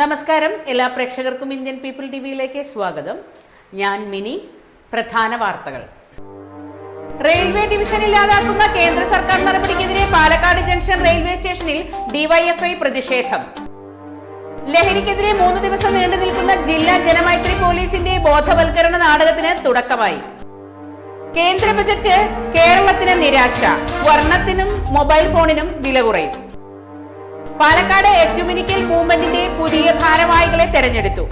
നമസ്കാരം. എല്ലാ പ്രേക്ഷകർക്കും ഇന്ത്യൻ പീപ്പിൾ ടിവിയിലേക്ക് സ്വാഗതം. ഞാൻ മിനി. പ്രധാന വാർത്തകൾ. റെയിൽവേ ഡിവിഷൻ ഇല്ലാതാക്കുന്ന കേന്ദ്ര സർക്കാർ നടപടിക്കെതിരെ പാലക്കാട് ജംഗ്ഷൻ റെയിൽവേ സ്റ്റേഷനിൽ ഡിവൈഎഫ്ഐ പ്രതിഷേധം. ലഹരിക്കെതിരെ മൂന്ന് ദിവസം നീണ്ടു നിൽക്കുന്ന ജില്ലാ ജനമൈത്രി പോലീസിന്റെ ബോധവൽക്കരണ നാടകത്തിന് തുടക്കമായി. കേന്ദ്ര ബജറ്റ് കേരളത്തിന് നിരാശ. സ്വർണത്തിനും മൊബൈൽ ഫോണിനും വില കുറയും. പാലക്കാട് എക്യുമിനിക്കൽ മൂവ്മെന്റിന്റെ പുതിയ ഭാരവാഹികളെ തെരഞ്ഞെടുത്തു.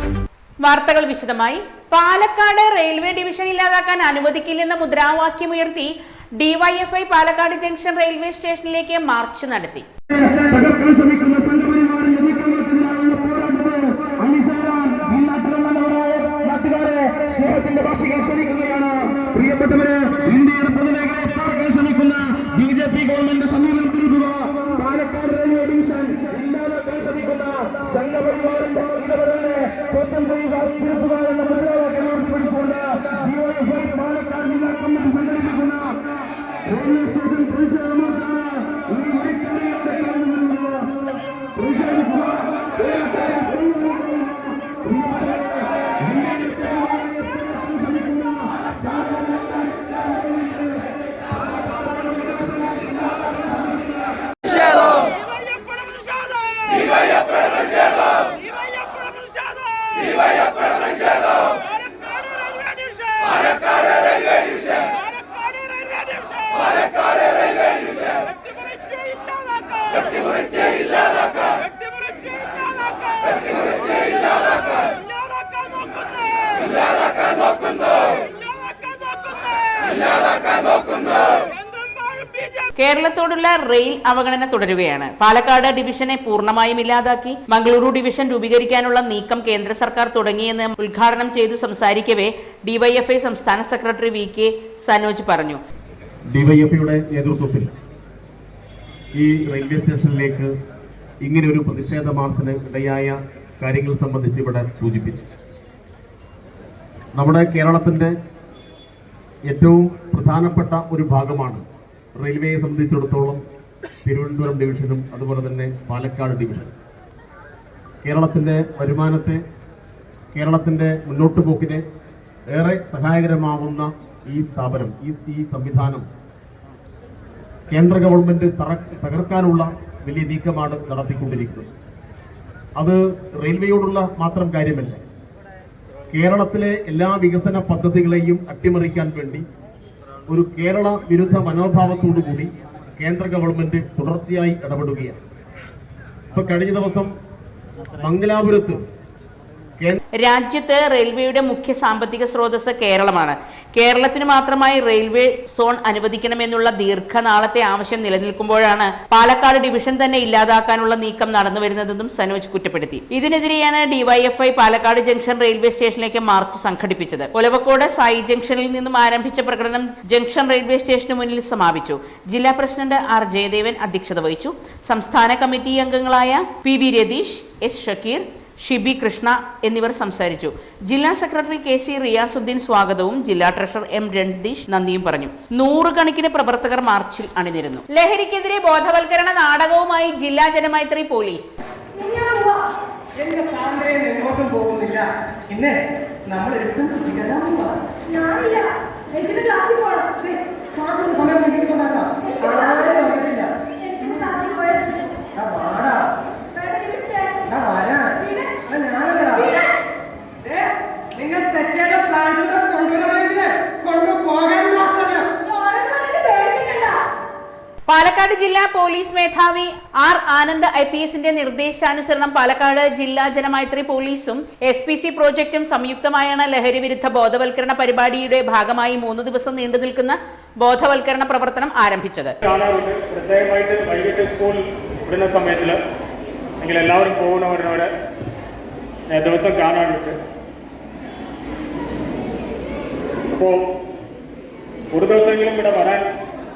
വാർത്തകൾ വിശദമായി. പാലക്കാട് റെയിൽവേ ഡിവിഷൻ ഇല്ലാതാക്കാൻ അനുവദിക്കില്ലെന്ന മുദ്രാവാക്യമുയർത്തി ഡിവൈഎഫ്ഐ പാലക്കാട് ജംഗ്ഷൻ റെയിൽവേ സ്റ്റേഷനിലേക്ക് മാർച്ച് നടത്തി. மட்டுமே இந்திய புதுநகை റെയിൽ അവഗണന തുടരുകയാണ്. പാലക്കാട് ഡിവിഷനെ പൂർണമായും ഇല്ലാതാക്കി. മംഗളൂരു ഡിവിഷൻ രൂപീകരിക്കാനുള്ള നീക്കം കേന്ദ്ര സർക്കാർ തുടങ്ങിയെന്ന് ഉദ്ഘാടനം ചെയ്തു സംസാരിക്കവേ ഡിവൈഎഫ്ഐ സംസ്ഥാന സെക്രട്ടറി വി കെ സനോജ് പറഞ്ഞു. ഡിവൈഎഫ്ഐയുടെ നേതൃത്വത്തിൽ ഈ റെയിൽവേ സ്റ്റേഷനിലേക്ക് ഇങ്ങനെ ഒരു പ്രതിഷേധ മാർച്ചിന് ഇടയായ കാര്യങ്ങൾ സംബന്ധിച്ച് ഇവിടെ സൂചിപ്പിച്ചു. നമ്മുടെ കേരളത്തിന്റെ ഏറ്റവും പ്രധാനപ്പെട്ട ഒരു ഭാഗമാണ് റെയിൽവേയെ സംബന്ധിച്ചിടത്തോളം തിരുവനന്തപുരം ഡിവിഷനും അതുപോലെ തന്നെ പാലക്കാട് ഡിവിഷൻ. കേരളത്തിന്റെ വരുമാനത്തെ കേരളത്തിന്റെ മുന്നോട്ട് പോക്കിനെ ഏറെ സഹായകരമാവുന്ന ഈ സ്ഥാപനം ഈ ഈ സംവിധാനം കേന്ദ്ര ഗവൺമെന്റ് തകർക്കാനുള്ള വലിയ നീക്കമാണ് നടത്തിക്കൊണ്ടിരിക്കുന്നത്. അത് റെയിൽവേയോടുള്ള മാത്രം കാര്യമല്ല. കേരളത്തിലെ എല്ലാ വികസന പദ്ധതികളെയും അട്ടിമറിക്കാൻ വേണ്ടി ഒരു കേരള വിരുദ്ധ മനോഭാവത്തോടു കൂടി കേന്ദ്ര ഗവൺമെന്റ് തുടർച്ചയായി ഇടപെടുകയാണ്. ഇപ്പൊ കഴിഞ്ഞ ദിവസം മംഗലാപുരത്ത് രാജ്യത്ത് റെയിൽവേയുടെ മുഖ്യ സാമ്പത്തിക സ്രോതസ് കേരളമാണ്. കേരളത്തിന് മാത്രമായി റെയിൽവേ സോൺ അനുവദിക്കണമെന്നുള്ള ദീർഘനാളത്തെ ആവശ്യം നിലനിൽക്കുമ്പോഴാണ് പാലക്കാട് ഡിവിഷൻ തന്നെ ഇല്ലാതാക്കാനുള്ള നീക്കം നടന്നു വരുന്നതെന്നും സനോജ് കുറ്റപ്പെടുത്തി. ഇതിനെതിരെയാണ് ഡിവൈഎഫ്ഐ പാലക്കാട് ജംഗ്ഷൻ റെയിൽവേ സ്റ്റേഷനിലേക്ക് മാർച്ച് സംഘടിപ്പിച്ചത്. ഒലവക്കോട് സായി ജംഗ്ഷനിൽ നിന്നും ആരംഭിച്ച പ്രകടനം ജംഗ്ഷൻ റെയിൽവേ സ്റ്റേഷന് മുന്നിൽ സമാപിച്ചു. ജില്ലാ പ്രസിഡന്റ് ആർ ജയദേവൻ അധ്യക്ഷത വഹിച്ചു. സംസ്ഥാന കമ്മിറ്റി അംഗങ്ങളായ P V Ratheesh S Shakeer Shibi Krishna എന്നിവർ സംസാരിച്ചു. ജില്ലാ സെക്രട്ടറി കെ സി റിയാസുദ്ദീൻ സ്വാഗതവും ജില്ലാ ട്രഷറർ എം രൺദീഷ് നന്ദിയും പറഞ്ഞു. നൂറുകണക്കിന് പ്രവർത്തകർ മാർച്ചിൽ അണിനിരുന്നു. ലഹരിക്കെതിരെ ബോധവൽക്കരണ നാടകവുമായി ജില്ലാ ജനമൈത്രി പോലീസ്. പോകുന്നില്ല. ഇന്ന് നമ്മൾ എടുത്തും ഞാനില്ല. ക്ലാസ്സിൽ പോകണം സമയം ആരും വന്നിട്ടില്ല. വാടാ. വീട്. പാലക്കാട് ജില്ലാ പോലീസ് മേധാവി ആർ ആനന്ദ് ഐ പി എസിന്റെ നിർദ്ദേശാനുസരണം പാലക്കാട് ജില്ലാ ജനമൈത്രി പോലീസും എസ് പി സി പ്രോജക്റ്റും സംയുക്തമായാണ് ലഹരി വിരുദ്ധ ബോധവൽക്കരണ പരിപാടിയുടെ ഭാഗമായി മൂന്ന് ദിവസം നീണ്ടു നിൽക്കുന്ന ബോധവൽക്കരണ പ്രവർത്തനം ആരംഭിച്ചത്. സ്കൂൾ അല്ലെങ്കിൽ എല്ലാവരും ദിവസം കാണാനുണ്ട് ഒരു ദിവസമെങ്കിലും ഇവിടെ വരാൻ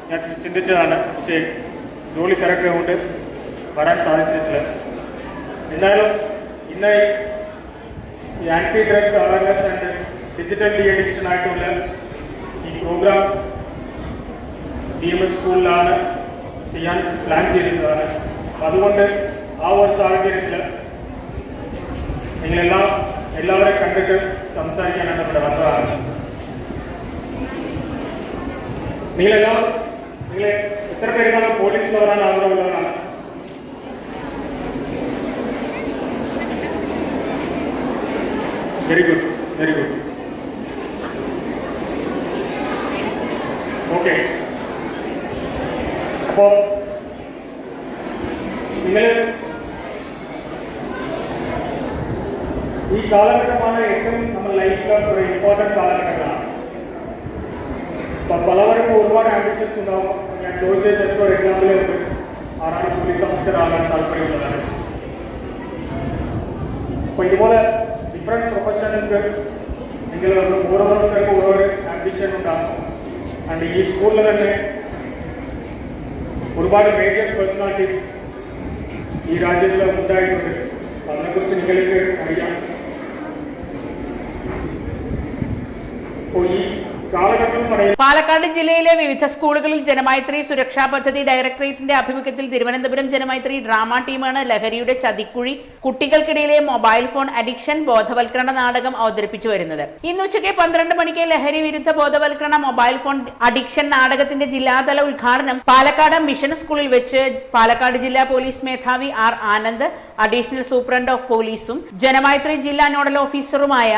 ഞാൻ ചിന്തിച്ചതാണ് പക്ഷേ ജോലി തിരക്ക് കൊണ്ട് വരാൻ സാധിച്ചിട്ടില്ല. എന്നാലും ഇന്ന് ഈ anti drugs awareness and digital de addiction ആയിട്ടുള്ള ഈ പ്രോഗ്രാം ഡി എം എസ് സ്കൂളിലാണ് ചെയ്യാൻ പ്ലാൻ ചെയ്തിരുന്നതാണ് അതുകൊണ്ട് ആ ഒരു സാഹചര്യത്തിൽ നിങ്ങളെല്ലാം എല്ലാവരെയും കണ്ടിട്ട് സംസാരിക്കാനാണ് ഇവിടെ വന്നതാണ്. നിങ്ങളെല്ലാം നിങ്ങൾ എത്ര പേരുകളാണ് പോലീസ് വരാൻ ആഗ്രഹമുള്ളവരാണ് very good very good okay അപ്പോൾ നിങ്ങൾ ഈ കാലഘട്ടമാണ് ഏറ്റവും നമ്മുടെ ലൈഫിലെ ഒരു ഇമ്പോർട്ടന്റ് കാലഘട്ടങ്ങളാണ് അപ്പം പലവർക്കും ഒരുപാട് ആംബിഷൻസ് ഉണ്ടാവും ഞാൻ ചോദിച്ച ജസ്റ്റ് ഒരു എക്സാമ്പിൾ ഉണ്ട് ആരാണ് പോലീസ് ഓഫീസർ ആകാൻ താല്പര്യമുള്ളതാണ് അപ്പോൾ ഇതുപോലെ ഡിഫറെന്റ് പ്രൊഫഷൻസ് നിങ്ങൾ ഓരോരുത്തർക്കും ഓരോ ആംബിഷൻ ഉണ്ടാകും ആൻഡ് ഈ സ്കൂളിൽ തന്നെ ഒരുപാട് മേജർ പേഴ്സണാലിറ്റീസ് ഈ രാജ്യത്തിൽ ഉണ്ടായിട്ടുണ്ട് അപ്പോൾ അതിനെക്കുറിച്ച് നിങ്ങൾക്ക് അറിയാം അപ്പോൾ ഈ കാലഘട്ടം പറയുന്നത് പാലക്കാട് ജില്ലയിലെ വിവിധ സ്കൂളുകളിൽ ജനമൈത്രി സുരക്ഷാ പദ്ധതി ഡയറക്ടറേറ്റിന്റെ ആഭിമുഖ്യത്തിൽ തിരുവനന്തപുരം ജനമൈത്രി ഡ്രാമ ടീമാണ് ലഹരിയുടെ ചതിക്കുഴി കുട്ടികൾക്കിടയിലെ മൊബൈൽ ഫോൺ അഡിക്ഷൻ ബോധവൽക്കരണ നാടകം അവതരിപ്പിച്ചു വരുന്നത്. ഇന്ന് ഉച്ചയ്ക്ക് പന്ത്രണ്ട് മണിക്ക് ലഹരി വിരുദ്ധ ബോധവൽക്കരണ മൊബൈൽ ഫോൺ അഡിക്ഷൻ നാടകത്തിന്റെ ജില്ലാതല ഉദ്ഘാടനം പാലക്കാട് മിഷൻ സ്കൂളിൽ വെച്ച് പാലക്കാട് ജില്ലാ പോലീസ് മേധാവി R Anand additional superintendent of പോലീസും ജനമൈത്രി ജില്ലാ നോഡൽ ഓഫീസറുമായ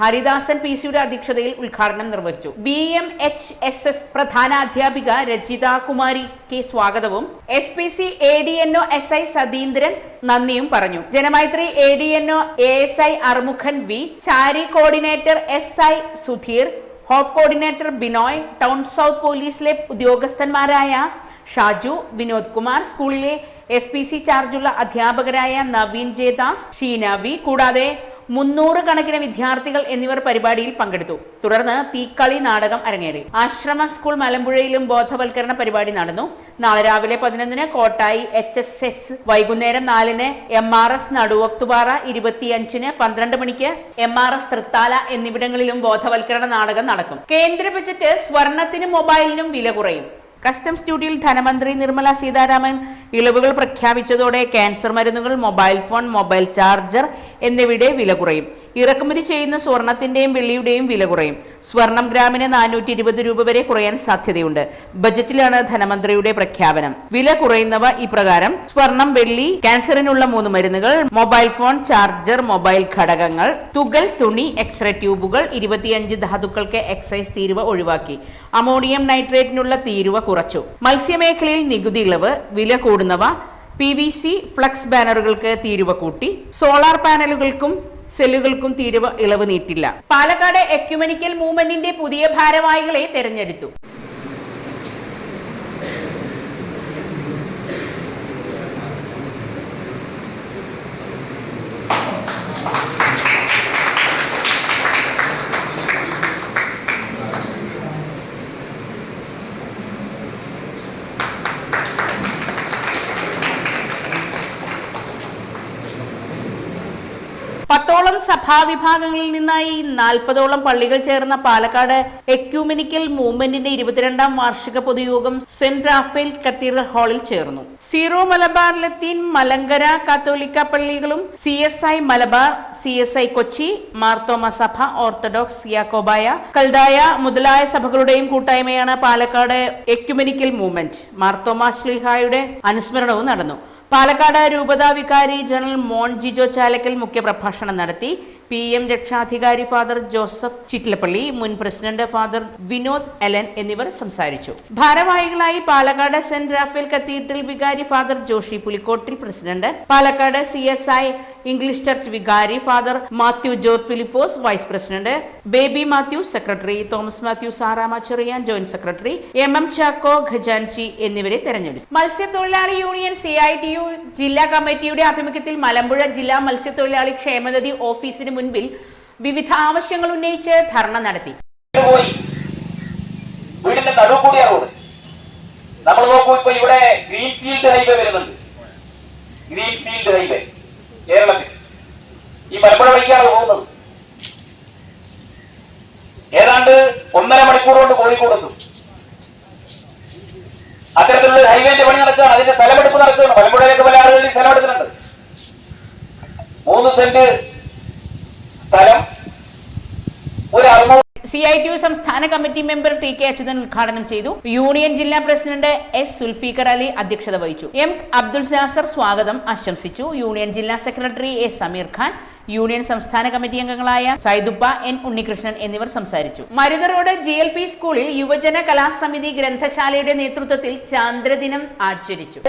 ഹരിദാസൻ പി സിയുടെ അധ്യക്ഷതയിൽ ഉദ്ഘാടനം നിർവഹിച്ചു. B M H S S പ്രധാന അധ്യാപിക രജിത കുമാരി കെ സ്വാഗതവും S P C A D N O S I Satheendran നന്ദിയും പറഞ്ഞു. Janamaithri A D N O A S I Arumukhan V Chari coordinator S I Sudheer hope coordinator Binoy town south പോലീസിലെ ഉദ്യോഗസ്ഥന്മാരായ ഷാജു വിനോദ് കുമാർ സ്കൂളിലെ S P C ചാർജുള്ള അധ്യാപകരായ Naveen Jayadas Sheena V. കൂടാതെ മുന്നൂറ് കണക്കിന് വിദ്യാർത്ഥികൾ എന്നിവർ പരിപാടിയിൽ പങ്കെടുത്തു. തുടർന്ന് തീക്കളി നാടകം അരങ്ങേറി. ആശ്രമം സ്കൂൾ മലമ്പുഴയിലും ബോധവൽക്കരണ പരിപാടി നടന്നു. നാളെ രാവിലെ പതിനൊന്നിന് കോട്ടായി എച്ച് എസ് എസ് വൈകുന്നേരം നാലിന് എം ആർ എസ് നടുവത്തുപാറ ഇരുപത്തിയഞ്ചിന് പന്ത്രണ്ട് മണിക്ക് എം ആർ എസ് തൃത്താല എന്നിവിടങ്ങളിലും ബോധവൽക്കരണ നാടകം നടക്കും. കേന്ദ്ര ബജറ്റ് സ്വർണത്തിനും മൊബൈലിനും വില കുറയും. കസ്റ്റംസ് ഡ്യൂട്ടിയിൽ ധനമന്ത്രി നിർമ്മല സീതാരാമൻ ഇളവുകൾ പ്രഖ്യാപിച്ചതോടെ ക്യാൻസർ മരുന്നുകൾ മൊബൈൽ ഫോൺ മൊബൈൽ ചാർജർ എന്നിവയുടെ വില കുറയും. ഇറക്കുമതി ചെയ്യുന്ന സ്വർണത്തിന്റെയും വെള്ളിയുടെയും വില കുറയും. സ്വർണം ഗ്രാമിന് നാനൂറ്റി ഇരുപത് രൂപ വരെ കുറയാൻ സാധ്യതയുണ്ട്. ബജറ്റിലാണ് ധനമന്ത്രിയുടെ പ്രഖ്യാപനം. വില കുറയുന്നവ ഇപ്രകാരം സ്വർണം വെള്ളി ക്യാൻസറിനുള്ള മൂന്ന് മരുന്നുകൾ മൊബൈൽ ഫോൺ ചാർജർ മൊബൈൽ ഘടകങ്ങൾ തുകൽ തുണി എക്സ്റേ ട്യൂബുകൾ ഇരുപത്തിയഞ്ച് ധാതുക്കൾക്ക് എക്സൈസ് തീരുവ ഒഴിവാക്കി. അമോണിയം നൈട്രേറ്റിനുള്ള തീരുവ കുറച്ചു. മത്സ്യമേഖലയിൽ നികുതി ഇളവ് വില കൂടുന്നവ പി വി സി ഫ്ലക്സ് ബാനറുകൾക്ക് തീരുവ കൂട്ടി. സോളാർ പാനലുകൾക്കും സെല്ലുകൾക്കും തീരുവ ഇളവ് നീട്ടില്ല. പാലക്കാട് എക്യുമെനിക്കൽ മൂവ്മെന്റിന്റെ പുതിയ ഭാരവാഹികളെ തെരഞ്ഞെടുത്തു. പത്തോളം സഭാവിഭാഗങ്ങളിൽ നിന്നായി നാൽപ്പതോളം പള്ളികൾ ചേർന്ന പാലക്കാട് എക്യൂമെനിക്കൽ മൂവ്മെന്റിന്റെ ഇരുപത്തിരണ്ടാം വാർഷിക പൊതുയോഗം സെന്റ് റാഫേൽ കത്തീഡ്രൽ ഹാളിൽ ചേർന്നു. സീറോ മലബാർ ലത്തീൻ മലങ്കര കാത്തോലിക്ക പള്ളികളും C S I Malabar C S I Kochi Marthoma സഭ ഓർത്തഡോക്സ് യാക്കോബായ കൽദായ മുതലായ സഭകളുടെയും കൂട്ടായ്മയാണ് പാലക്കാട് എക്യുമെനിക്കൽ മൂവ്മെന്റ്. മാർത്തോമ ശ്ലീഹായുടെ അനുസ്മരണവും നടന്നു. പാലക്കാട് രൂപതാ വികാരി ജനറൽ മോൺ ജിജോ ചാലക്കൽ മുഖ്യപ്രഭാഷണം നടത്തി. പി എം രക്ഷാധികാരി ഫാദർ ജോസഫ് ചിറ്റിലപ്പള്ളി മുൻ പ്രസിഡന്റ് ഫാദർ വിനോദ് എലൻ എന്നിവർ സംസാരിച്ചു. ഭാരവാഹികളായി പാലക്കാട് സെന്റ് റാഫേൽ കത്തീഡ്രൽ വികാരി father Joshi Pulikkottil president Palakkad C English church വികാരി father Mathew George Philipose vice president Baby Mathew secretary Thomas Mathew Sarama Cherian joint secretary M M Chacko ഖജാൻചി എന്നിവരെ തെരഞ്ഞെടുത്തു. മത്സ്യത്തൊഴിലാളി union C I T U ജില്ലാ കമ്മിറ്റിയുടെ ആഭിമുഖ്യത്തിൽ മലമ്പുഴ ജില്ലാ മത്സ്യത്തൊഴിലാളി ക്ഷേമനിധി ഓഫീസിന് മുൻപിൽ വിവിധ ആവശ്യങ്ങൾ ഉന്നയിച്ച് ധർണ നടത്തി. വീടിന്റെ കൂടിയ റോഡ്. നമ്മൾ നോക്കൂ ഇപ്പൊ ഇവിടെ ഗ്രീൻ ഫീൽഡ് ഹൈവേ വരുന്നുണ്ട്. Green field highway. കേരളത്തിൽ ഈ മലപ്പുഴ വഴിക്കാണ് പോകുന്നത്. ഏതാണ്ട് ഒന്നര മണിക്കൂർ കൊണ്ട് പോയി കോഴിക്കോട് അത്തരത്തിലുള്ള ഹൈവേന്റെ പണി നടക്കുകയാണ്. അതിന്റെ സ്ഥലമെടുപ്പ് നടക്കുകയാണ്. മലമ്പുഴയിലൊക്കെ പല ആളുകളിൽ സ്ഥലമെടുക്കുന്നുണ്ട് മൂന്ന് സെന്റ് സ്ഥലം ഒരു അറുന്നൂറ് സി ഐ ടി യു സംസ്ഥാന committee member T K Achuthan ഉദ്ഘാടനം ചെയ്തു. യൂണിയൻ ജില്ലാ പ്രസിഡന്റ് എസ് സുൽഫീഖർ അലി അധ്യക്ഷത വഹിച്ചു. എം അബ്ദുൽ നാസർ സ്വാഗതം ആശംസിച്ചു. യൂണിയൻ ജില്ലാ secretary A Sameer Khan union സംസ്ഥാന കമ്മിറ്റി അംഗങ്ങളായ സൈദുപ്പ എൻ ഉണ്ണികൃഷ്ണൻ എന്നിവർ സംസാരിച്ചു. Marutha road G L P സ്കൂളിൽ യുവജന കലാസമിതി ഗ്രന്ഥശാലയുടെ നേതൃത്വത്തിൽ ചാന്ദ്രദിനം ആചരിച്ചു.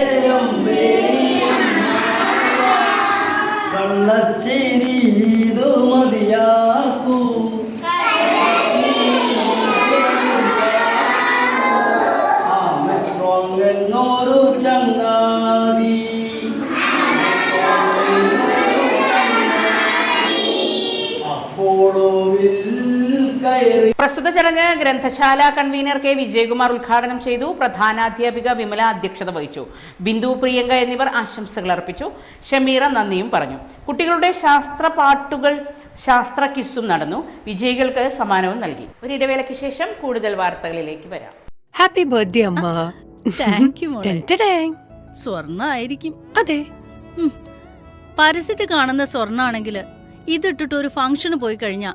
പ്രസ്തുത ചടങ്ങ് ഗ്രന്ഥശാല കൺവീനർ കെ വിജയകുമാർ ഉദ്ഘാടനം ചെയ്തു. പ്രധാനാധ്യാപിക വിമല അധ്യക്ഷത വഹിച്ചു. ബിന്ദു പ്രിയങ്ക എന്നിവർ ആശംസകൾ അർപ്പിച്ചു. ഷമീറ നന്ദിയും പറഞ്ഞു. കുട്ടികളുടെ ശാസ്ത്ര പാട്ടുകൾ ശാസ്ത്ര കിസ്സും നടന്നു. വിജയികൾക്ക് സമ്മാനവും നൽകി. ഒരു ഇടവേളയ്ക്ക് ശേഷം കൂടുതൽ വാർത്തകളിലേക്ക് വരാം. ഹാപ്പി ബർത്ത്ഡേ അമ്മ. സ്വർണ ആയിരിക്കും. അതെ. പരസ്യത്തിൽ കാണുന്ന സ്വർണാണെങ്കിൽ ഇതിട്ടിട്ട് ഒരു ഫംഗ്ഷന് പോയി കഴിഞ്ഞാ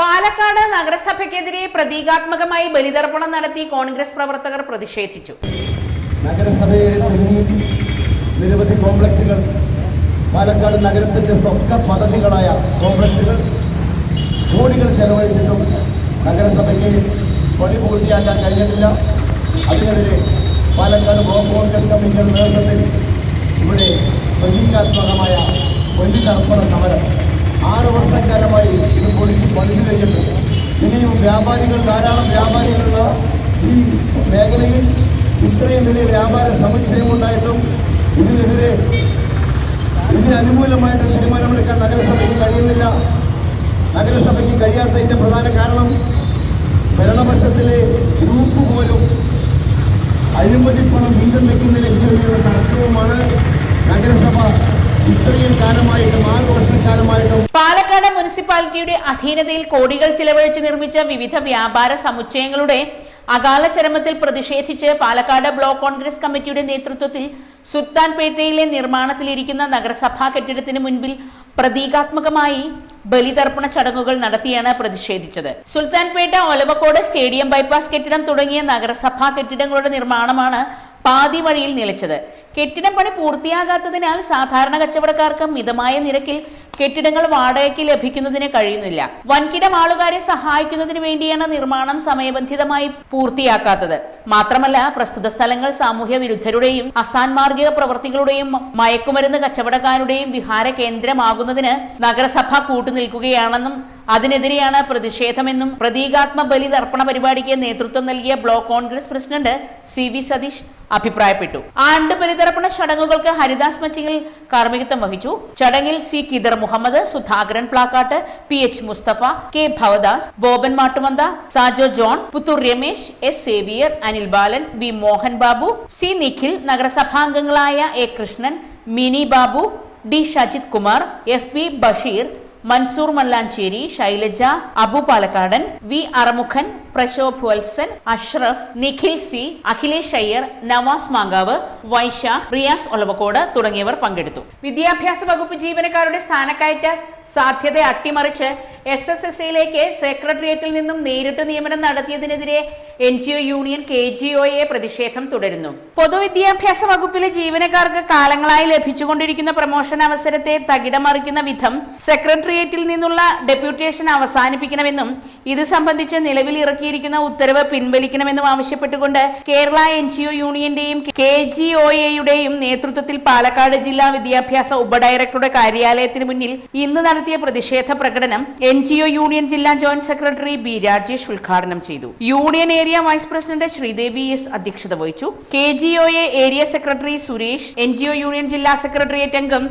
പാലക്കാട് നഗരസഭയ്ക്കെതിരെ പ്രതീകാത്മകമായി ബലിതർപ്പണം നടത്തി കോൺഗ്രസ് പ്രവർത്തകർ പ്രതിഷേധിച്ചു. നിരവധി കോംപ്ലക്സുകൾ പാലക്കാട് നഗരത്തിന്റെ സ്വപ്ന പദ്ധതികളായ കോംപ്ലക്സുകൾ കോടികൾ ചെലവഴിച്ചിട്ടും നഗരസഭയ്ക്ക് പണി പൂർത്തിയാക്കാൻ കഴിഞ്ഞിട്ടില്ല. അതിനെതിരെ പാലക്കാട് ബ്ലോക്ക് കോൺഗ്രസ് കമ്മിറ്റിയുടെ നേതൃത്വത്തിൽ ഇവിടെ പ്രതീകാത്മകമായ ബലിതർപ്പണ സമരം ആറ് വർഷക്കാലമായി ഇത് പൊളിച്ച് പണിതു കഴിഞ്ഞിട്ടുണ്ട് ഇനിയും വ്യാപാരികൾ ധാരാളം വ്യാപാരികളുള്ള ഈ മേഖലയിൽ ഇത്രയും വലിയ വ്യാപാര സമുച്ചയമുണ്ടായിട്ടും ഇതിനെതിരെ ഇതിന് അനുകൂലമായിട്ട് തീരുമാനമെടുക്കാൻ നഗരസഭയ്ക്ക് കഴിയുന്നില്ല. നഗരസഭയ്ക്ക് കഴിയാത്തതിന്റെ പ്രധാന കാരണം ഭരണപക്ഷത്തിലെ ഗ്രൂപ്പ് പോലും അഴിമതി പണം വീണ്ടും വെക്കുന്ന ലക്ഷ്യമുള്ള തർക്കവുമാണ് നഗരസഭ ഇത്രയും കാലമായിട്ടും മുനിസിപ്പാലിറ്റിയുടെ അധീനതയിൽ കോടികൾ ചിലവഴിച്ച് നിർമ്മിച്ച വിവിധ വ്യാപാര സമുച്ചയങ്ങളുടെ അകാല ചരമത്തിൽ പ്രതിഷേധിച്ച് പാലക്കാട് ബ്ലോക്ക് കോൺഗ്രസ് കമ്മിറ്റിയുടെ നേതൃത്വത്തിൽ സുൽത്താൻപേട്ടയിലെ നിർമ്മാണത്തിലിരിക്കുന്ന നഗരസഭാ കെട്ടിടത്തിന് മുൻപിൽ പ്രതീകാത്മകമായി ബലിതർപ്പണ ചടങ്ങുകൾ നടത്തിയാണ് പ്രതിഷേധിച്ചത്. സുൽത്താൻപേട്ട ഒലവക്കോട് സ്റ്റേഡിയം ബൈപ്പാസ് കെട്ടിടം തുടങ്ങിയ നഗരസഭാ കെട്ടിടങ്ങളുടെ നിർമ്മാണമാണ് പാതി വഴിയിൽ നിലച്ചത്. കെട്ടിടം പണി പൂർത്തിയാകാത്തതിനാൽ സാധാരണ കച്ചവടക്കാർക്ക് മിതമായ നിരക്കിൽ കെട്ടിടങ്ങൾ വാടകയ്ക്ക് ലഭിക്കുന്നതിന് കഴിയുന്നില്ല. വൻകിട ആളുകാരെ സഹായിക്കുന്നതിന് വേണ്ടിയാണ് നിർമ്മാണം സമയബന്ധിതമായി പൂർത്തിയാക്കാത്തത്. മാത്രമല്ല പ്രസ്തുത സ്ഥലങ്ങൾ സാമൂഹ്യ വിരുദ്ധരുടെയും അസാൻമാർഗിക പ്രവർത്തികളുടെയും മയക്കുമരുന്ന് കച്ചവടക്കാരുടെയും വിഹാര കേന്ദ്രമാകുന്നതിന് നഗരസഭ കൂട്ടുനിൽക്കുകയാണെന്നും അതിനെതിരെയാണ് പ്രതിഷേധമെന്നും പ്രതീകാത്മ ബലി തർപ്പണ പരിപാടിക്ക് നേതൃത്വം നൽകിയ block Congress president C V Satheesh അഭിപ്രായപ്പെട്ടു. ആണ്ട് ബലിതർപ്പണ ചടങ്ങുകൾക്ക് ഹരിദാസ് മച്ചിങ്ങിൽ കാർമ്മികത്വം വഹിച്ചു. ചടങ്ങിൽ C Kidar Muhammad Sudhakaran Plakkatt P H Musthafa K Bhavadas Boban Mattumantha Sajo John Puthur Ramesh S Xavier Anil Balan V Mohan Babu C Nikhil നഗരസഭാംഗങ്ങളായ A Krishnan Mini Babu D Shajith Kumar F B Basheer Mansoor Mallancherry Shailaja Abu Palakkadan V Aramukhan Prashobh Valsan Ashraf Nikhil C Akhilesh Iyer Navas Mankavu Vaisha Riyas Olavakkode തുടങ്ങിയവർ പങ്കെടുത്തു. വിദ്യാഭ്യാസ വകുപ്പ് ജീവനക്കാരുടെ സ്ഥാനക്കയറ്റ സാധ്യത അട്ടിമറിച്ച് S S S സിയിലേക്ക് സെക്രട്ടേറിയറ്റിൽ നിന്നും നേരിട്ട് നിയമനം നടത്തിയതിനെതിരെ N G O union K G ഒയെ പ്രതിഷേധം തുടരുന്നു. പൊതുവിദ്യാഭ്യാസ വകുപ്പിലെ ജീവനക്കാർക്ക് കാലങ്ങളായി ലഭിച്ചുകൊണ്ടിരിക്കുന്ന പ്രമോഷൻ അവസരത്തെ തകിടമറിക്കുന്ന വിധം സെക്രട്ടേറിയറ്റിൽ നിന്നുള്ള ഡെപ്യൂട്ടേഷൻ അവസാനിപ്പിക്കണമെന്നും ഇത് സംബന്ധിച്ച് നിലവിൽ ഇറക്കിയിരിക്കുന്ന ഉത്തരവ് പിൻവലിക്കണമെന്നും ആവശ്യപ്പെട്ടുകൊണ്ട് കേരള എൻ ജി ഒ യൂണിയന്റെയും കെ ജി ഒ എയുടെയും നേതൃത്വത്തിൽ പാലക്കാട് ജില്ലാ വിദ്യാഭ്യാസ ഉപഡയറക്ടറുടെ കാര്യാലയത്തിന് മുന്നിൽ ഇന്ന് നടത്തിയ പ്രതിഷേധ പ്രകടനം എൻ ജി ഒ യൂണിയൻ ജില്ലാ ജോയിന്റ് സെക്രട്ടറി ബി രാജേഷ് ഉദ്ഘാടനം ചെയ്തു. Union area vice president Sreedevi S അധ്യക്ഷത വഹിച്ചു. K G O A area secretary Suresh N G O union ജില്ലാ സെക്രട്ടേറിയറ്റ് അംഗം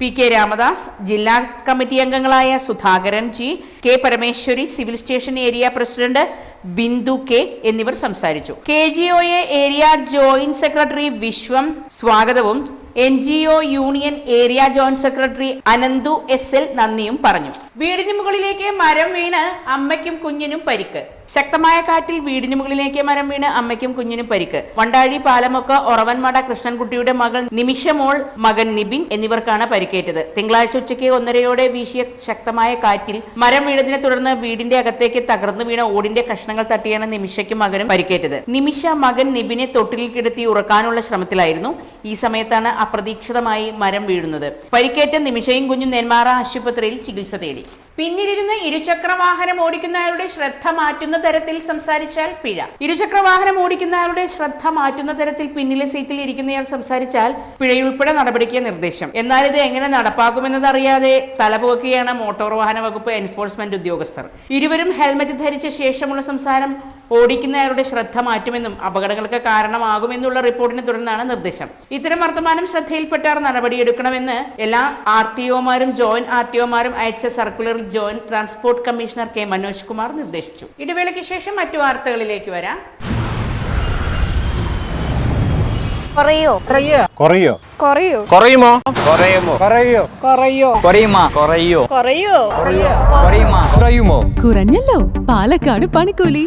പി കെ രാമദാസ് ജില്ലാ കമ്മിറ്റി അംഗങ്ങളായ Sudhakaran G K Parameswari civil station area president Bindu K എന്നിവർ സംസാരിച്ചു. K G O area joint secretary Viswam സ്വാഗതവും N G O union area joint secretary Ananthu S L നന്ദിയും പറഞ്ഞു. വീടിന് മുകളിലേക്ക് മരം വീണ് അമ്മയ്ക്കും കുഞ്ഞിനും പരിക്ക്. ശക്തമായ കാറ്റിൽ വീടിന് മുകളിലേക്ക് മരം വീണ് അമ്മയ്ക്കും കുഞ്ഞിനും പരിക്ക്. വണ്ടാഴി പാലമൊക്ക ഒറവൻമട കൃഷ്ണൻകുട്ടിയുടെ മകൾ നിമിഷമോൾ മകൻ നിബിൻ എന്നിവർക്കാണ് പരിക്കേറ്റത്. തിങ്കളാഴ്ച ഉച്ചയ്ക്ക് ഒന്നരയോടെ വീശിയ ശക്തമായ കാറ്റിൽ മരം വീണതിനെ തുടർന്ന് വീടിന്റെ അകത്തേക്ക് തകർന്നു വീണ ഓടിന്റെ കഷ്ണങ്ങൾ തട്ടിയാണ് നിമിഷയ്ക്കും മകനും പരിക്കേറ്റത്. നിമിഷ മകൻ നിബിനെ തൊട്ടിലിൽ കിടത്തി ഉറക്കാനുള്ള ശ്രമത്തിലായിരുന്നു. ഈ സമയത്താണ് അപ്രതീക്ഷിതമായി മരം വീഴുന്നത്. പരിക്കേറ്റ നിമിഷയും കുഞ്ഞും നെന്മാറ ആശുപത്രിയിൽ ചികിത്സ തേടി. പിന്നിലിരുന്ന് ഇരുചക്ര വാഹനം ഓടിക്കുന്നയാളുടെ ശ്രദ്ധ മാറ്റുന്ന തരത്തിൽ സംസാരിച്ചാൽ പിഴ. ഇരുചക്ര വാഹനം ഓടിക്കുന്നയാളുടെ ശ്രദ്ധ മാറ്റുന്ന തരത്തിൽ പിന്നിലെ സീറ്റിൽ ഇരിക്കുന്നയാൾ സംസാരിച്ചാൽ പിഴയുൾപ്പെടെ നടപടിക്ക് നിർദ്ദേശം. എന്നാൽ ഇത് എങ്ങനെ നടപ്പാക്കുമെന്നതറിയാതെ തലപോക്കുകയാണ് മോട്ടോർ വാഹന വകുപ്പ് എൻഫോഴ്സ്മെന്റ് ഉദ്യോഗസ്ഥർ. ഇരുവരും ഹെൽമറ്റ് ധരിച്ച ശേഷമുള്ള സംസാരം ഓടിക്കുന്നയാളുടെ ശ്രദ്ധ മാറ്റുമെന്നും അപകടങ്ങൾക്ക് കാരണമാകുമെന്നുള്ള റിപ്പോർട്ടിനെ തുടർന്നാണ് നിർദ്ദേശം. ഇത്തരം വർത്തമാനം ശ്രദ്ധയിൽപ്പെട്ടാർ നടപടിയെടുക്കണമെന്ന് എല്ലാ ആർ ടി ഒമാരും ജോയിന്റ് ആർ ടി ഒമാരും അയച്ച സർക്കുലറിൽ joint transport commissioner K Manoj Kumar നിർദ്ദേശിച്ചു. ഇടവേളയ്ക്ക് ശേഷം മറ്റു വാർത്തകളിലേക്ക് വരാം. കുറയോ? കുറയോ? കുറയോ? കുറയുമോ? കുറയുമോ? കുറയോ? കുറയോ? കുറയുമോ? കുറയോ? കുറയോ? കുറയുമോ കുറയുമോ? കുറഞ്ഞല്ലോ. പാലക്കാട് പണിക്കൂലി.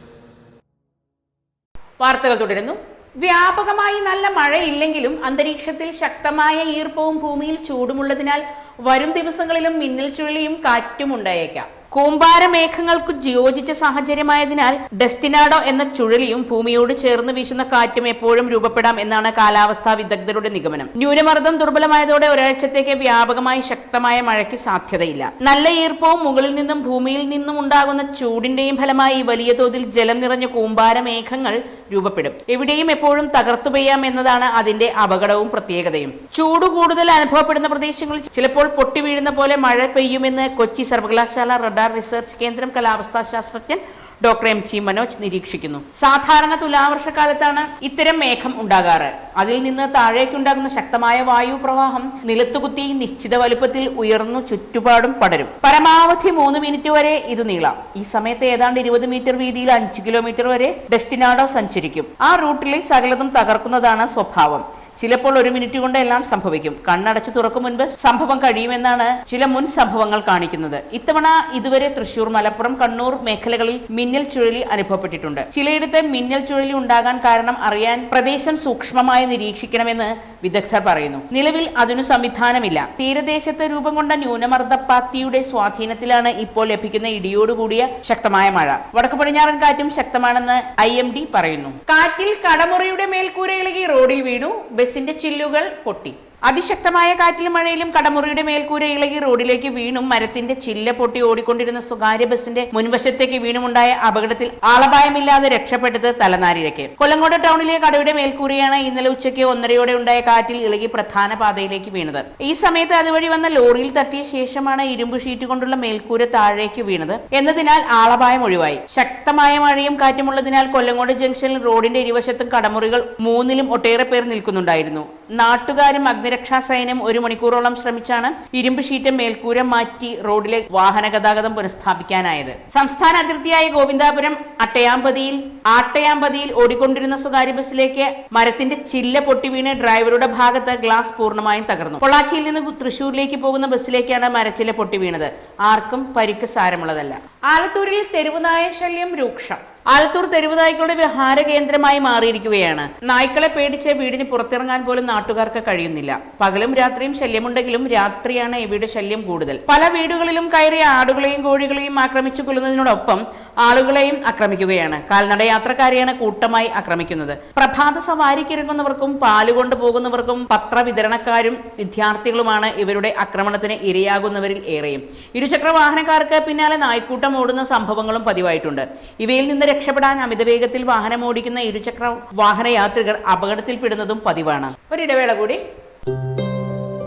വാർത്തകൾ തുടരുന്നു. വ്യാപകമായി നല്ല മഴയില്ലെങ്കിലും അന്തരീക്ഷത്തിൽ ശക്തമായ ഈർപ്പവും ഭൂമിയിൽ ചൂടുമുള്ളതിനാൽ വരും ദിവസങ്ങളിലും മിന്നൽ ചുഴലിയും കാറ്റും ഉണ്ടായേക്കാം. കൂമ്പാര മേഘങ്ങൾക്ക് യോജിച്ച സാഹചര്യമായതിനാൽ ഡെസ്റ്റിനാഡോ എന്ന ചുഴലിയും ഭൂമിയോട് ചേർന്ന് വീശുന്ന കാറ്റും എപ്പോഴും രൂപപ്പെടാം എന്നാണ് കാലാവസ്ഥാ വിദഗ്ധരുടെ നിഗമനം. ന്യൂനമർദ്ദം ദുർബലമായതോടെ ഒരാഴ്ചത്തേക്ക് വ്യാപകമായി ശക്തമായ മഴയ്ക്ക് സാധ്യതയില്ല. നല്ല ഈർപ്പവും മുകളിൽ നിന്നും ഭൂമിയിൽ നിന്നും ഉണ്ടാകുന്ന ചൂടിന്റെയും ഫലമായി വലിയ തോതിൽ ജലം നിറഞ്ഞ കൂമ്പാര മേഘങ്ങൾ രൂപപ്പെടും. എവിടെയും എപ്പോഴും തകർത്തു പെയ്യാം എന്നതാണ് അതിന്റെ അപകടവും പ്രത്യേകതയും. ചൂട് കൂടുതൽ അനുഭവപ്പെടുന്ന പ്രദേശങ്ങളിൽ ചിലപ്പോൾ പൊട്ടി വീഴുന്ന പോലെ മഴ പെയ്യുമെന്ന് കൊച്ചി സർവകലാശാല റഡാർ റിസർച്ച് കേന്ദ്രം കാലാവസ്ഥാ ശാസ്ത്രജ്ഞൻ ഡോക്ടർ എം ചി മനോജ് നിരീക്ഷിക്കുന്നു. സാധാരണ തുലാവർഷക്കാലത്താണ് ഇത്തരം മേഘം ഉണ്ടാകാറ്. അതിൽ നിന്ന് താഴേക്കുണ്ടാകുന്ന ശക്തമായ വായു പ്രവാഹം നിലത്തുകുത്തി നിശ്ചിത വലുപ്പത്തിൽ ഉയർന്നു ചുറ്റുപാടും പടരും. പരമാവധി മൂന്ന് മിനിറ്റ് വരെ ഇത് നീളാം. ഈ സമയത്ത് ഏതാണ്ട് ഇരുപത് മീറ്റർ വീതിയിൽ അഞ്ച് കിലോമീറ്റർ വരെ ഡെസ്റ്റിനാഡോ സഞ്ചരിക്കും. ആ റൂട്ടിലെ സകലതും തകർക്കുന്നതാണ് സ്വഭാവം. ചിലപ്പോൾ ഒരു മിനിറ്റ് കൊണ്ട് എല്ലാം സംഭവിക്കും. കണ്ണടച്ചു തുറക്കും മുൻപ് സംഭവം കഴിയുമെന്നാണ് ചില മുൻ സംഭവങ്ങൾ കാണിക്കുന്നത്. ഇത്തവണ ഇതുവരെ തൃശൂർ മലപ്പുറം കണ്ണൂർ മേഖലകളിൽ മിന്നൽ ചുഴലി അനുഭവപ്പെട്ടിട്ടുണ്ട്. ചിലയിടത്ത് മിന്നൽ ചുഴലി ഉണ്ടാകാൻ കാരണം അറിയാൻ പ്രദേശം സൂക്ഷ്മമായി നിരീക്ഷിക്കണമെന്ന് വിദഗ്ധർ പറയുന്നു. നിലവിൽ അതിനു സംവിധാനമില്ല. തീരദേശത്ത് രൂപം കൊണ്ട ന്യൂനമർദ്ദപ്പാത്തിയുടെ സ്വാധീനത്തിലാണ് ഇപ്പോൾ ലഭിക്കുന്ന ഇടിയോടുകൂടിയ ശക്തമായ മഴ. വടക്കു പടിഞ്ഞാറൻ കാറ്റും ശക്തമാണെന്ന് ഐ പറയുന്നു. കാറ്റിൽ കടമുറിയുടെ മേൽക്കൂര ഇളകി റോഡിൽ വീണു ബസിന്റെ ചില്ലുകൾ പൊട്ടി. അതിശക്തമായ കാറ്റിലും മഴയിലും കടമുറിയുടെ മേൽക്കൂര ഇളകി റോഡിലേക്ക് വീണും മരത്തിന്റെ ചില്ല പൊട്ടി ഓടിക്കൊണ്ടിരുന്ന സ്വകാര്യ ബസിന്റെ മുൻവശത്തേക്ക് വീണുമുണ്ടായ അപകടത്തിൽ ആളപായമില്ലാതെ രക്ഷപ്പെട്ടത് തലനാരിഴയ്ക്ക്. കൊല്ലങ്കോട് ടൗണിലെ കടയുടെ മേൽക്കൂരയാണ് ഇന്നലെ ഉച്ചയ്ക്ക് ഒന്നരയോടെ ഉണ്ടായ കാറ്റിൽ ഇളകി പ്രധാന പാതയിലേക്ക് വീണത്. ഈ സമയത്ത് അതുവഴി വന്ന ലോറിയിൽ തട്ടിയ ശേഷമാണ് ഇരുമ്പ് ഷീറ്റ് കൊണ്ടുള്ള മേൽക്കൂര താഴേക്ക് വീണത്. എന്നതിനാൽ ആളപായം ഒഴിവായി. ശക്തമായ മഴയും കാറ്റുമുള്ളതിനാൽ കൊല്ലങ്കോട് ജംഗ്ഷനിൽ റോഡിന്റെ ഇരുവശത്തും കടമുറികൾ മൂന്നിലും ഒട്ടേറെ പേർ നിൽക്കുന്നുണ്ടായിരുന്നു. നാട്ടുകാരും അഗ്നിരക്ഷാ സൈന്യം ഒരു മണിക്കൂറോളം ശ്രമിച്ചാണ് ഇരുമ്പ് ഷീറ്റ് മേൽക്കൂര മാറ്റി റോഡിലെ വാഹന ഗതാഗതം പുനഃസ്ഥാപിക്കാനായത്. സംസ്ഥാന അതിർത്തിയായ ഗോവിന്ദാപുരം അട്ടയാമ്പതിയിൽ ആട്ടയാമ്പതിയിൽ ഓടിക്കൊണ്ടിരുന്ന സ്വകാര്യ ബസ്സിലേക്ക് മരത്തിന്റെ ചില്ല പൊട്ടിവീണ് ഡ്രൈവറുടെ ഭാഗത്ത് ഗ്ലാസ് പൂർണമായും തകർന്നു. പൊള്ളാച്ചിയിൽ നിന്ന് തൃശൂരിലേക്ക് പോകുന്ന ബസ്സിലേക്കാണ് മരച്ചില്ല പൊട്ടിവീണത് ആർക്കും പരിക്ക് സാരമുള്ളതല്ല. ആലത്തൂരിൽ തെരുവുനായ ശല്യം രൂക്ഷം. ആലത്തൂർ തെരുവുനായ്ക്കളുടെ വിഹാര കേന്ദ്രമായി മാറിയിരിക്കുകയാണ്. നായ്ക്കളെ പേടിച്ച് വീടിന് പുറത്തിറങ്ങാൻ പോലും നാട്ടുകാർക്ക് കഴിയുന്നില്ല. പകലും രാത്രിയും ശല്യമുണ്ടെങ്കിലും രാത്രിയാണ് ഇവയുടെ ശല്യം കൂടുതൽ. പല വീടുകളിലും കയറിയ ആടുകളെയും കോഴികളെയും ആക്രമിച്ചു കൊല്ലുന്നതിനോടൊപ്പം ആളുകളെയും ആക്രമിക്കുകയാണ്. കാൽനട യാത്രക്കാരെയാണ് കൂട്ടമായി ആക്രമിക്കുന്നത്. പ്രഭാത സവാരിക്കിറങ്ങുന്നവർക്കും പാൽ കൊണ്ടുപോകുന്നവർക്കും പത്രവിതരണക്കാരും വിദ്യാർത്ഥികളുമാണ് ഇവരുടെ ആക്രമണത്തിന് ഇരയാകുന്നവരിൽ ഏറെയും. ഇരുചക്ര വാഹനക്കാർക്ക് പിന്നാലെ നായ്ക്കൂട്ടം ഓടുന്ന സംഭവങ്ങളും പതിവായിട്ടുണ്ട്. ഇവയിൽ നിന്ന് രക്ഷപ്പെടാൻ അമിതവേഗത്തിൽ വാഹനം ഓടിക്കുന്ന ഇരുചക്ര വാഹന യാത്രികർ അപകടത്തിൽപ്പെടുന്നതും പതിവാണ്. ഒരിടവേള കൂടി.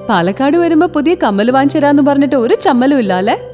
പാലക്കാട് വരുമ്പോ പുതിയ കമ്മൽ വാങ്ങിച്ചരാന്ന് പറഞ്ഞിട്ട് ഒരു ചമ്മലും ഇല്ല അല്ലേ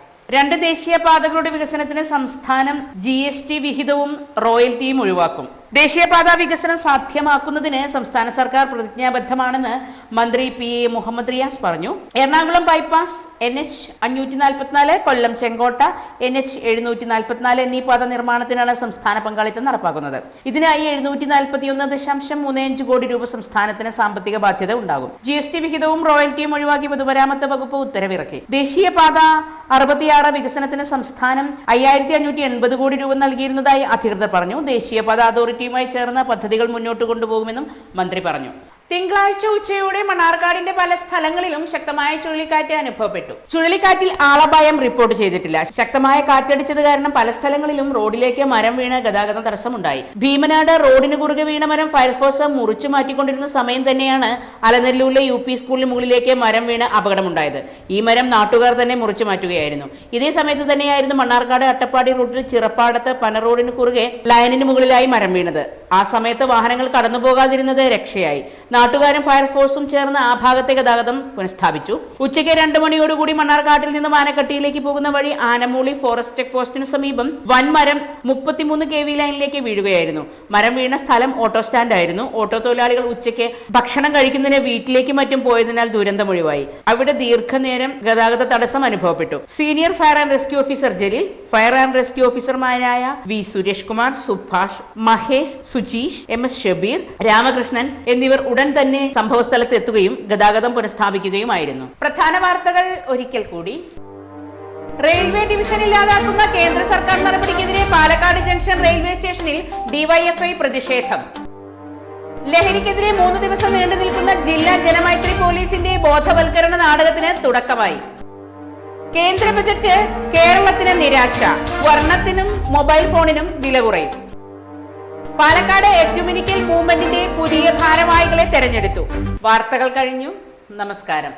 രണ്ട് ദേശീയ ദേശീയപാതകളുടെ വികസനത്തിന് സംസ്ഥാനം ജി എസ് ടി വിഹിതവും റോയൽറ്റിയും ഒഴിവാക്കും. ദേശീയപാത വികസനം സാധ്യമാക്കുന്നതിന് സംസ്ഥാന സർക്കാർ പ്രതിജ്ഞാബദ്ധമാണെന്ന് മന്ത്രി പി എ മുഹമ്മദ് റിയാസ് പറഞ്ഞു. എറണാകുളം ബൈപ്പാസ് എൻ എച്ച് അഞ്ഞൂറ്റി നാൽപ്പത്തിനാല് കൊല്ലം ചെങ്കോട്ട എൻ എച്ച് എഴുന്നൂറ്റി നാൽപ്പത്തിനാല് എന്നീ പാത നിർമ്മാണത്തിനാണ് സംസ്ഥാന പങ്കാളിത്തം നടപ്പാക്കുന്നത്. ഇതിനായി എഴുന്നൂറ്റി നാൽപ്പത്തിയൊന്ന് ദശാംശം മൂന്ന് അഞ്ച് കോടി രൂപ സംസ്ഥാനത്തിന് സാമ്പത്തിക ബാധ്യത ഉണ്ടാകും. ജി എസ് ടി വിഹിതവും റോയൽറ്റിയും ഒഴിവാക്കി പൊതുമരാമത്ത് വകുപ്പ് ഉത്തരവിറക്കി. ദേശീയപാത അറുപത്തിയാറ് വികസനത്തിന് സംസ്ഥാനം അയ്യായിരത്തി അഞ്ഞൂറ്റി എൺപത് കോടി രൂപ നൽകിയിരുന്നതായി അധികൃതർ പറഞ്ഞു. ദേശീയപാത അതോറിറ്റിയുമായി ചേർന്ന് പദ്ധതികൾ മുന്നോട്ട് കൊണ്ടുപോകുമെന്നും മന്ത്രി പറഞ്ഞു തിങ്കളാഴ്ച ഉച്ചയോടെ മണ്ണാർക്കാടിന്റെ പല സ്ഥലങ്ങളിലും ശക്തമായ ചുഴലിക്കാറ്റ് അനുഭവപ്പെട്ടു. ചുഴലിക്കാറ്റിൽ ആളപായം റിപ്പോർട്ട് ചെയ്തിട്ടില്ല. ശക്തമായ കാറ്റടിച്ചത് കാരണം പല സ്ഥലങ്ങളിലും റോഡിലേക്ക് മരം വീണ ഗതാഗത തടസ്സമുണ്ടായി. ഭീമനാട് റോഡിന് കുറുകെ വീണ മരം ഫയർഫോഴ്സ് മുറിച്ചു മാറ്റിക്കൊണ്ടിരുന്ന സമയം തന്നെയാണ് അലനെല്ലൂരിലെ യു പി സ്കൂളിന് മുകളിലേക്ക് മരം വീണ് അപകടമുണ്ടായത്. ഈ മരം നാട്ടുകാർ തന്നെ മുറിച്ചു മാറ്റുകയായിരുന്നു. ഇതേ സമയത്ത് തന്നെയായിരുന്നു മണ്ണാർക്കാട് അട്ടപ്പാടി റൂട്ടിൽ ചിറപ്പാടത്ത് പന റോഡിന് കുറുകെ ലൈനിന് മുകളിലായി മരം വീണത്. ആ സമയത്ത് വാഹനങ്ങൾ കടന്നു പോകാതിരുന്നത് രക്ഷയായി. നാട്ടുകാരും ഫയർഫോഴ്സും ചേർന്ന് ആ ഭാഗത്തെ ഗതാഗതം പുനഃസ്ഥാപിച്ചു. ഉച്ചയ്ക്ക് രണ്ട് മണിയോടുകൂടി മണ്ണാർക്കാട്ടിൽ നിന്ന് ആനക്കട്ടിയിലേക്ക് പോകുന്ന വഴി ആനമൂളി ഫോറസ്റ്റ് ചെക്ക് പോസ്റ്റിന് സമീപം വൻമരം മുപ്പത്തിമൂന്ന് കെ വി ലൈനിലേക്ക് വീഴുകയായിരുന്നു. മരം വീണ സ്ഥലം ഓട്ടോ സ്റ്റാൻഡ് ആയിരുന്നു ഓട്ടോ തൊഴിലാളികൾ ഉച്ചയ്ക്ക് ഭക്ഷണം കഴിക്കുന്നതിന് വീട്ടിലേക്ക് മറ്റും പോയതിനാൽ ദുരന്തമൊഴിവായി അവിടെ ദീർഘനേരം ഗതാഗത തടസ്സം അനുഭവപ്പെട്ടു. Senior fire and rescue officer Jaleel fire and rescue ഓഫീസർമാരായ V Suresh Kumar Subhash Mahesh Sujeesh M S Shabeer Ramakrishnan എന്നിവർ ഉടൻ തന്നെ സംഭവസ്ഥലത്ത് എത്തുകയും ഗതാഗതം പുനഃസ്ഥാപിക്കുകയുമായിരുന്നു. പ്രധാന വാർത്തകൾ ഒരിക്കൽ കൂടി. റെയിൽവേ ഡിവിഷൻ ഇല്ലാതാക്കുന്ന കേന്ദ്ര സർക്കാർ നടപടിക്കെതിരെ പാലക്കാട് ജംഗ്ഷൻ റെയിൽവേ സ്റ്റേഷനിൽ ഡിവൈഎഫ്ഐ പ്രതിഷേധം. ലഹരിക്കെതിരെ മൂന്ന് ദിവസം നീണ്ടു നിൽക്കുന്ന ജില്ലാ ജനമൈത്രി പോലീസിന്റെ ബോധവൽക്കരണ നാടകത്തിന് തുടക്കമായി. കേന്ദ്ര ബജറ്റ് കേരളത്തിന് നിരാശ. സ്വർണത്തിനും മൊബൈൽ ഫോണിനും വില കുറയും. പാലക്കാട് എക്യുമിനിക്കൽ മൂവ്മെന്റിന്റെ പുതിയ ഭാരവാഹികളെ തെരഞ്ഞെടുത്തു. വാർത്തകൾ കഴിഞ്ഞു. നമസ്കാരം.